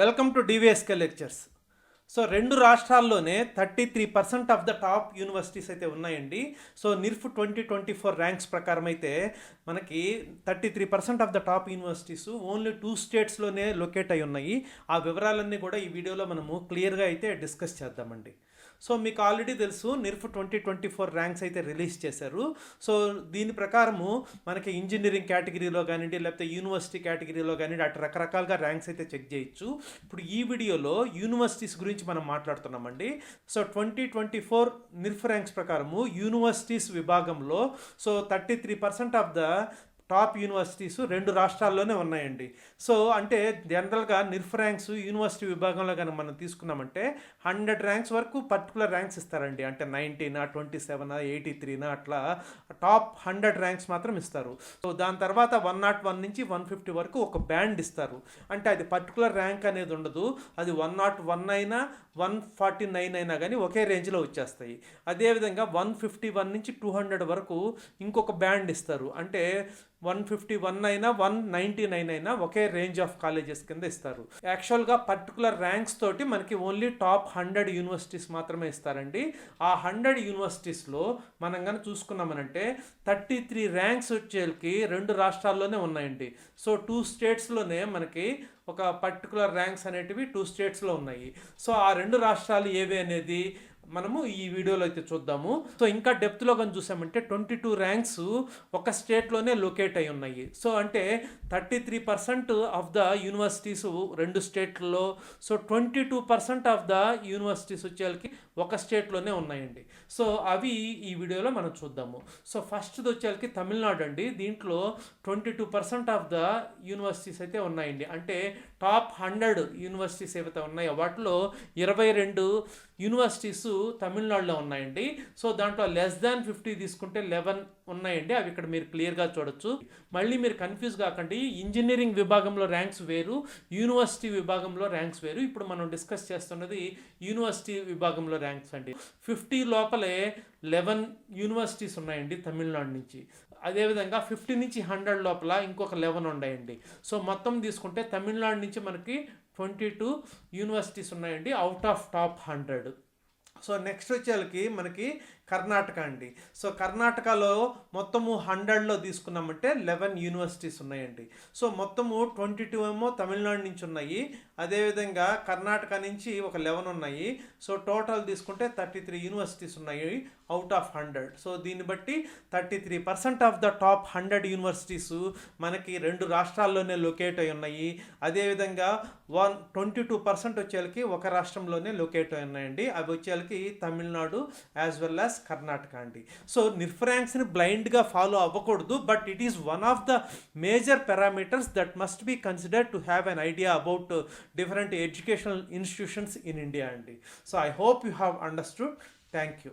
Welcome to DVSK lectures so రెండు రాష్ట్రాల్లోనే thirty three percent of the top universities అయితే ఉన్నాయండి. So NIRF twenty twenty four ranks ప్రకారం అయితే మనకి thirty three percent of the top universities only two స్టేట్స్లోనే locate అయి ఉన్నాయి. ఆ వివరాలన్నీ కూడా ఈ వీడియోలో మనము క్లియర్గా అయితే డిస్కస్ చేద్దామండి. సో మీకు ఆల్రెడీ తెలుసు NIRF twenty twenty four ranks అయితే రిలీజ్ చేశారు. సో దీని ప్రకారము మనకి ఇంజనీరింగ్ కేటగిరీలో కానివ్వండి లేకపోతే యూనివర్సిటీ కేటగిరీలో కానివ్వండి అటు రకరకాలుగా ర్యాంక్స్ అయితే చెక్ చేయొచ్చు. ఇప్పుడు ఈ వీడియోలో యూనివర్సిటీస్ గురించి మనం మాట్లాడుతున్నామండి. So twenty twenty four NIRF ranks ప్రకారము యూనివర్సిటీస్ విభాగంలో so thirty three percent of the top universities రెండు రాష్ట్రాల్లోనే ఉన్నాయండి. సో అంటే జనరల్గా నిర్ఫ్ ర్యాంక్స్ యూనివర్సిటీ విభాగంలో కానీ మనం తీసుకున్నామంటే హండ్రెడ్ ర్యాంక్స్ వరకు పర్టికులర్ ర్యాంక్స్ ఇస్తారండి. అంటే నైన్టీనా ట్వంటీ సెవెనా ఎయిటీ త్రీనా అట్లా టాప్ హండ్రెడ్ ర్యాంక్స్ మాత్రం ఇస్తారు. సో దాని తర్వాత వన్ నాట్ వన్ నుంచి వన్ ఫిఫ్టీ వరకు ఒక బ్యాండ్ ఇస్తారు. అంటే అది పర్టికులర్ ర్యాంక్ అనేది ఉండదు. అది వన్ నాట్ వన్ అయినా వన్ ఫార్టీ నైన్ అయినా కానీ ఒకే రేంజ్లో వచ్చేస్తాయి. అదేవిధంగా వన్ ఫిఫ్టీ వన్ నుంచి టూ హండ్రెడ్ వరకు ఇంకొక బ్యాండ్ ఇస్తారు. అంటే వన్ ఫిఫ్టీ వన్ అయినా వన్ నైంటీ నైన్ అయినా ఒకే రేంజ్ ఆఫ్ కాలేజెస్ కింద ఇస్తారు. యాక్చువల్గా పర్టికులర్ ర్యాంక్స్ తోటి మనకి ఓన్లీ టాప్ హండ్రెడ్ యూనివర్సిటీస్ మాత్రమే ఇస్తారండి. ఆ హండ్రెడ్ యూనివర్సిటీస్లో మనం కానీ చూసుకున్నామనంటే థర్టీ త్రీ ర్యాంక్స్ వచ్చేకి రెండు రాష్ట్రాల్లోనే ఉన్నాయండి. సో టూ స్టేట్స్లోనే మనకి ఒక పర్టికులర్ ర్యాంక్స్ అనేటివి టూ స్టేట్స్లో ఉన్నాయి. సో ఆ రెండు రాష్ట్రాలు ఏవి అనేది మనము ఈ వీడియోలో అయితే చూద్దాము. సో ఇంకా డెప్త్లో కానీ చూసామంటే ట్వంటీ టూ ర్యాంక్స్ ఒక స్టేట్లోనే లొకేట్ అయి ఉన్నాయి. సో అంటే thirty three percent of the universities రెండు స్టేట్లలో so twenty two percent of the universities వచ్చేకి ఒక స్టేట్లోనే ఉన్నాయండి. సో అవి ఈ వీడియోలో మనం చూద్దాము. సో ఫస్ట్ది వచ్చేకి తమిళనాడు అండి. దీంట్లో twenty two percent of the universities అయితే ఉన్నాయండి. అంటే టాప్ హండ్రెడ్ యూనివర్సిటీస్ ఏవైతే ఉన్నాయో వాటిలో ఇరవై రెండు యూనివర్సిటీస్ తమిళనాడులో ఉన్నాయండి. సో దాంట్లో లెస్ దాన్ ఫిఫ్టీ తీసుకుంటే లెవెన్ ఉన్నాయండి. అవి ఇక్కడ మీరు క్లియర్గా చూడొచ్చు. మళ్ళీ మీరు కన్ఫ్యూజ్ కాకండి. ఇంజనీరింగ్ విభాగంలో ర్యాంక్స్ వేరు. యూనివర్సిటీ విభాగంలో ర్యాంక్స్ వేరు. ఇప్పుడు మనం డిస్కస్ చేస్తున్నది యూనివర్సిటీ విభాగంలో ర్యాంక్స్ అండి. ఫిఫ్టీ లోపలే లెవెన్ యూనివర్సిటీస్ ఉన్నాయండి తమిళనాడు నుంచి. అదేవిధంగా ఫిఫ్టీ నుంచి హండ్రెడ్ లోపల ఇంకొక లెవెన్ ఉన్నాయండి. సో మొత్తం తీసుకుంటే తమిళనాడు నుంచి మనకి ట్వంటీ టూ యూనివర్సిటీస్ ఉన్నాయండి. Out of top hundred so next వచ్చేకి మనకి కర్ణాటక అండి. సో కర్ణాటకలో మొత్తము హండ్రెడ్లో తీసుకున్నామంటే లెవెన్ యూనివర్సిటీస్ ఉన్నాయండి. సో మొత్తము ట్వంటీ టూ ఏమో తమిళనాడు నుంచి ఉన్నాయి. అదేవిధంగా కర్ణాటక నుంచి ఒక లెవెన్ ఉన్నాయి. సో టోటల్ తీసుకుంటే థర్టీ త్రీ యూనివర్సిటీస్ ఉన్నాయి అవుట్ ఆఫ్ హండ్రెడ్. సో దీన్ని బట్టి thirty three percent of the top hundred universities మనకి రెండు రాష్ట్రాల్లోనే లొకేట్ అయి ఉన్నాయి. అదేవిధంగా వన్ ట్వంటీ టూ పర్సెంట్ వచ్చేళ్ళకి ఒక రాష్ట్రంలోనే లొకేట్ అయి ఉన్నాయండి. అవి వచ్చేళ్ళకి Tamil Nadu as well as Karnataka అండి. సో నిర్ఫ్రాంక్స్ని బ్లైండ్గా ఫాలో అవ్వకూడదు but it is one of the major parameters that must be considered to have an idea about different educational institutions in India అండి. So I hope you have understood thank you